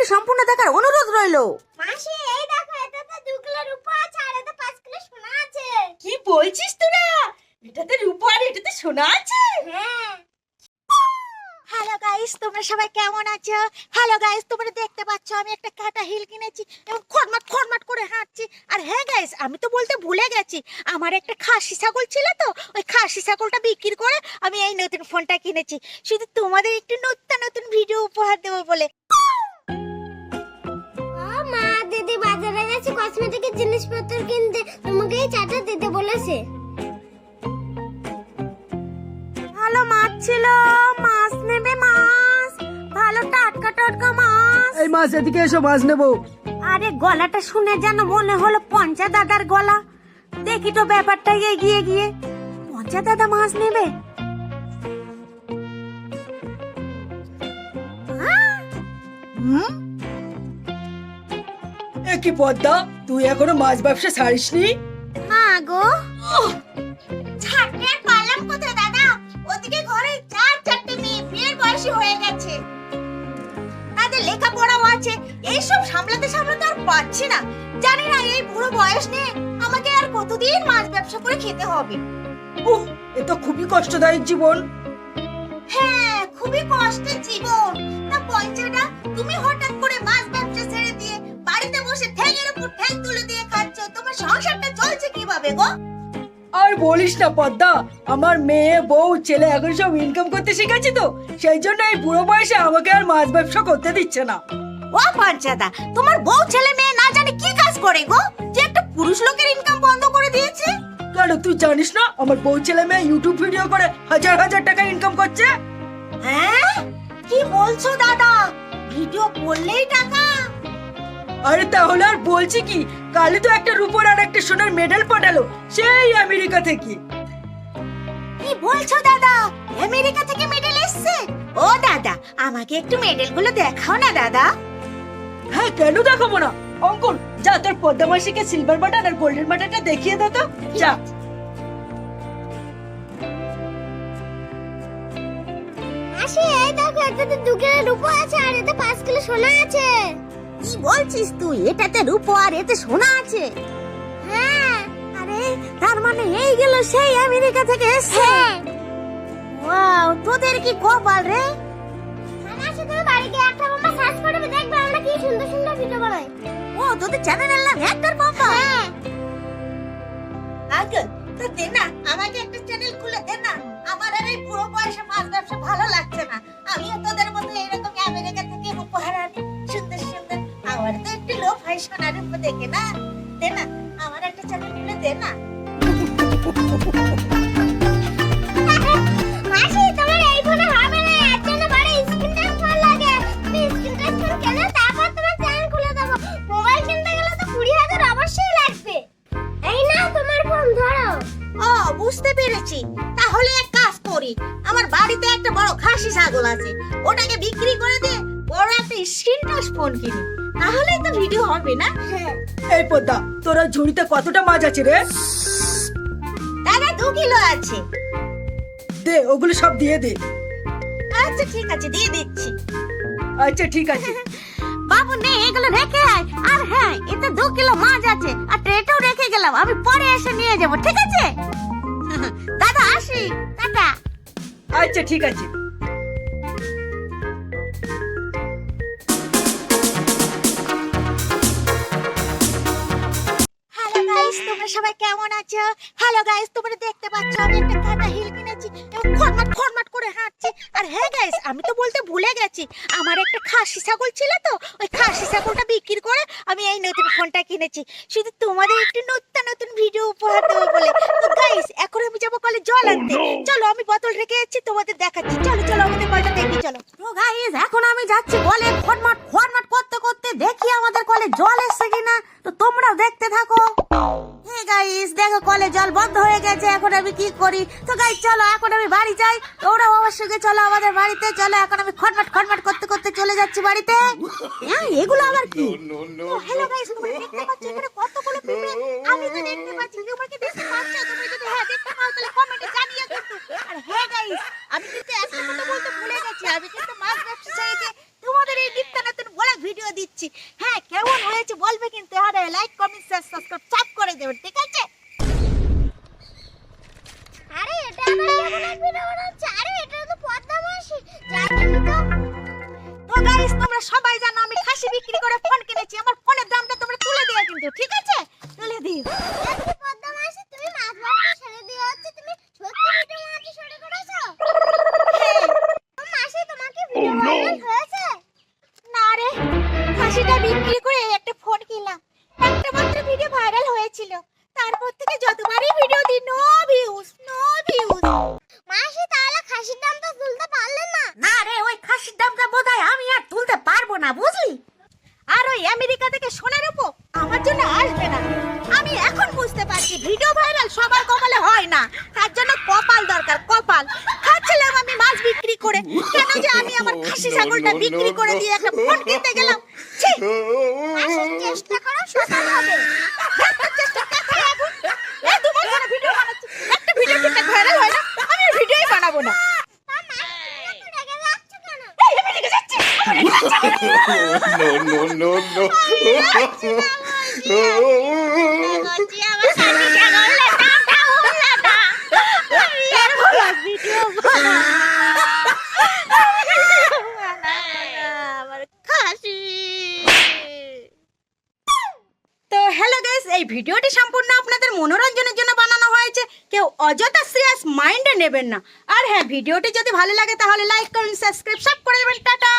ভিডিওটি সম্পূর্ণ দেখার অনুরোধ রইল। মাসি এই দেখো এটাতে দু কিলো রূপা আছে আর এতে পাঁচ কিলো সোনা আছে। কি বলছিস তোরা? এটাতে রূপো আর এটাতে সোনা আছে? হ্যাঁ। হ্যালো গাইস তোমরা সবাই কেমন আছো? হ্যালো গাইস তোমরা দেখতে পাচ্ছ আমি একটা কাটা হিল কিনেছি এবং খটমাট খটমাট করে হাঁটছি। আর হ্যাঁ গাইস আমি তো বলতে ভুলে গেছি আমার একটা খাসি ছাগল ছিল তো ওই খাসি ছাগলটা বিক্রি করে আমি এই নতুন ফোনটা কিনেছি। শুধু তোমাদের একটু নতুন নতুন ভিডিও উপহার দেবো বলে। দিদি বাজারে গেছে কসমেটিকের জিনিসপত্র কিনতে। তোমাকে এই চাটা দিতে বলেছে। ভালো মাছ ছিল মাছ নেবে মাছ ভালো টাটকা টাটকা মাছ। এই মাছ এদিকে এসো মাছ নেব। আরে গলাটা শুনে যেন মনে হলো পঞ্চা দাদার গলা। দেখি তো ব্যাপারটা এগিয়ে গিয়ে। পঞ্চা দাদা মাছ নেবে? হুম? এ কি পদ্মা তুই এখনও মাছ ব্যবসা ছাড়িসনি? হ্যাঁ গো। ছাড়তে আর পারলাম কোথায় দাদা? ওদিকে ঘরে চার চারটে মেয়ে বিয়ের বয়সী হয়ে গেছে। তাদের লেখাপড়াও আছে এইসব সামলাতে সামলাতে আর পারছি না। জানি না এই বুড়ো বয়স নিয়ে আমাকে আর কতদিন মাছ ব্যবসা করে খেতে হবে। উহ এ তো খুবই কষ্টদায়ক জীবন। হ্যাঁ খুবই কষ্টের জীবন। তা পঞ্চাটা তুমি হঠাৎ করে মাছ ব্যবসা বসে ঠ্যাঙের উপর ঠ্যাং তুলে দিয়ে খাচ্ছ। তোমার সংসারটা চলছে কীভাবে গো? আর বলিস না পদ্মা আমার মেয়ে বউ ছেলে এখন সব ইনকাম করতে শিখেছে তো। সেই জন্য এই বুড়ো বয়সে আমাকে আর মাছ ব্যবসা করতে দিচ্ছে না। ও পঞ্চাদা তোমার বউ ছেলে মেয়ে না জানে কি কাজ করে গো? যে একটা পুরুষ লোকের ইনকাম বন্ধ করে দিয়েছে? কেন তুই জানিস না আমার বউ ছেলে মেয়ে ইউটিউব ভিডিও করে হাজার হাজার টাকা ইনকাম করছে? হ্যাঁ? কি বলছো দাদা? ভিডিও করলেই টাকা। আরে তাহলে আর বলছি কি? কালই তো একটা রূপোর আর একটা সোনার মেডেল পাঠালো সেই আমেরিকা থেকে। কি বলছো দাদা? আমেরিকা থেকে মেডেল এসছে? ও দাদা আমাকে একটু মেডেলগুলো দেখাও না দাদা। হ্যাঁ কেন দেখাবো না? অঙ্কন যা তোর পদ্মামাসিকে সিলভার বাটন আর গোল্ডেন বাটনটা দেখিয়ে দে তো। যা। মাসি এই দেখো এটাতে দু কিলো রূপা আছে আর এতে পাঁচ কিলো সোনা আছে। কি বলছিস তুই? এটাতে রূপো আর এতে সোনা আছে। হ্যাঁ। আরে তার মানে এই গেল সেই আমেরিকা থেকে এসছে। হ্যাঁ। ওয়াও তোদের কি কপাল রে? মাসি তুমি বাড়ি গিয়ে একটা বোমা সার্চ করবে দেখবে আমরা কি সুন্দর সুন্দর ভিডিও বানাই। ও তোদের চ্যানেলের নাম হ্যাঁ। তো দে না আমাকে একটা চ্যানেল খুলে দে না। আমার আর এই পুরো বয়সে মাছ ব্যবসা ভালো দেখে না দে না আমার একটা চ্যানেল খুলে দে না ও বুঝতে পেরেছি তাহলে এক কাজ করি আমার বাড়িতে একটা বড় খাসি ছাগল আছে ওটাকে বিক্রি করে দিয়ে বড় একটা স্ক্রিন টাচ ফোন কিনি তাহলেই তো ভিডিও হবে না? এই পদ্মা তোরা ঝুড়িতে কতটা মাছ আছে রে? দাদা দু কিলো আছে। দে ওগুলো সব দিয়ে দে। আচ্ছা ঠিক আছে দিয়ে দিচ্ছি। আচ্ছা ঠিক আছে। বাবু নে এগুলো রেখে আয়। আর হ্যাঁ এতে দু কিলো মাছ আছে। আর ট্রেটাও রেখে গেলাম। আমি পরে এসে নিয়ে যাব ঠিক আছে? দাদা আসি। টাটা। আচ্ছা ঠিক আছে। তোমরা সবাই কেমন আছো? হ্যালো গাইস তোমরা দেখতে পাচ্ছ আমি একটা কাটা হিল কিনেছি। এবং খটমাট খটমাট করে হাঁটছি। আর হ্যাঁ গাইস আমি তো বলতে ভুলে গেছি। আমার একটা খাসি ছাগল ছিল তো ওই খাসি ছাগলটা বিক্রি করে আমি এই নতুন ফোনটা কিনেছি। শুধু তোমাদের একটু নতুন নতুন ভিডিও উপহার দেবো বলে। তো গাইস এখন আমি যাব কলে জল আনতে। চলো আমি বোতল রেখে যাচ্ছি তোমাদের দেখাচ্ছি। চলো চলো আমাদের কলটা দেখি চলো। তো গাইস এখন আমি যাচ্ছি কলে খটমাট খটমাট করতে করতে দেখি আমাদের কলে জল এসছে কিনা। তো তোমরাও দেখতে থাকো। হে গাইস দেখো কলে জল বন্ধ হয়ে গেছে এখন আমি কি করি? তো গাইস চলো এখন আমি বাড়ি যাই। ওরাও আমার সঙ্গে চলো আমাদের বাড়িতে চলো এখন আমি খটমাট খটমাট করতে করতে চলে যাচ্ছি বাড়িতে। হ্যাঁ এগুলো আবার কি? হ্যালো গাইস তোমরা দেখতে পাচ্ছ এখানে কতগুলো পিঁপড়ে আমি তো দেখতে পাচ্ছি তোমরা কি দেখতে না রে খাসিটা বিক্রি করে একটা ফোন কিনলাম। একটা মাত্র ভিডিও ভাইরাল হয়েছিল। তারপর থেকে যতবারই video no views no views মাসি, তাহলে খাসির দাম তুলতে কেন যে আমি আমার খাসি ছাগলটা বিক্রি করে দিয়ে একটা ফোন কিনতে গেলাম ছি চেষ্টা করো সফল হবে চেষ্টা কোথায় তোমার ভিডিও বানাচ্ছি একটা ভিডিও ভাইরাল হয় না আমি ভিডিওই বানাবো না no, no, no, no. করছি আমার খাসি ছাগলের দামটা হলো না আমি আর ভ্লগ ভিডিও আমার খাসি তো হ্যালো গাইস এই ভিডিওটি সম্পূর্ণ আপনাদের মনোরঞ্জনের জন্য বানানো হয়েছে। কেউ অযথা সিরিয়াস মাইন্ডে নেবেন না। আর হ্যাঁ ভিডিওটি যদি ভালো লাগে তাহলে লাইক করুন সাবস্ক্রাইব সব করে দেবেন। টাটা!